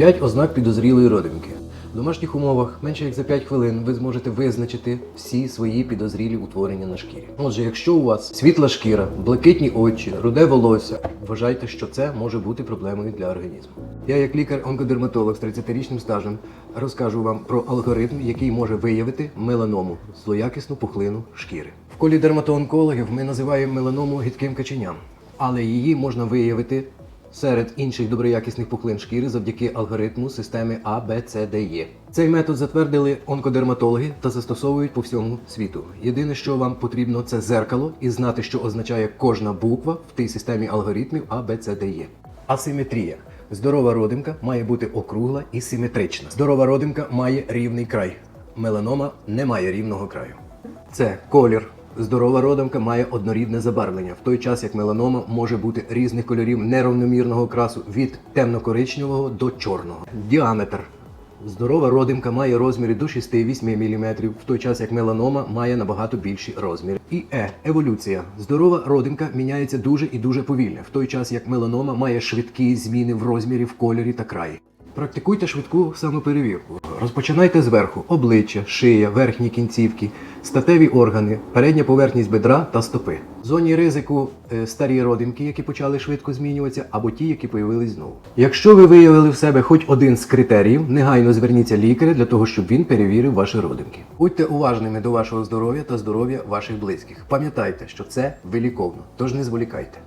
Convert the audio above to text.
5 ознак підозрілої родимки. В домашніх умовах менше як за 5 хвилин ви зможете визначити всі свої підозрілі утворення на шкірі. Отже, якщо у вас світла шкіра, блакитні очі, руде волосся, вважайте, що це може бути проблемою для організму. Я, як лікар-онкодерматолог з 30-річним стажем, розкажу вам про алгоритм, який може виявити меланому злоякісну пухлину шкіри. В колі дерматоонкологів ми називаємо меланому гидким каченням, але її можна виявити серед інших доброякісних пухлин шкіри завдяки алгоритму системи Д, Е. Цей метод затвердили онкодерматологи та застосовують по всьому світу. Єдине, що вам потрібно, це зеркало і знати, що означає кожна буква в тій системі алгоритмів Д, Е. Асиметрія. Здорова родимка має бути округла і симетрична. Здорова родимка має рівний край. Меланома не має рівного краю. Це колір. Здорова родимка має однорідне забарвлення, в той час як меланома може бути різних кольорів неравномірного красу від темно-коричневого до чорного. Діаметр. Здорова родимка має розміри до 6-8 мм, в той час як меланома має набагато більші розміри. І Е еволюція. Здорова родимка міняється дуже і дуже повільно, в той час як меланома має швидкі зміни в розмірі, в кольорі та краї. Практикуйте швидку самоперевірку. Розпочинайте зверху: обличчя, шия, верхні кінцівки, статеві органи, передня поверхність бедра та стопи. В зоні ризику е, старі родимки, які почали швидко змінюватися, або ті, які появились знову. Якщо ви виявили в себе хоч один з критеріїв, негайно зверніться лікаря для того, щоб він перевірив ваші родимки. Будьте уважними до вашого здоров'я та здоров'я ваших близьких. Пам'ятайте, що це виліковно, тож не зволікайте.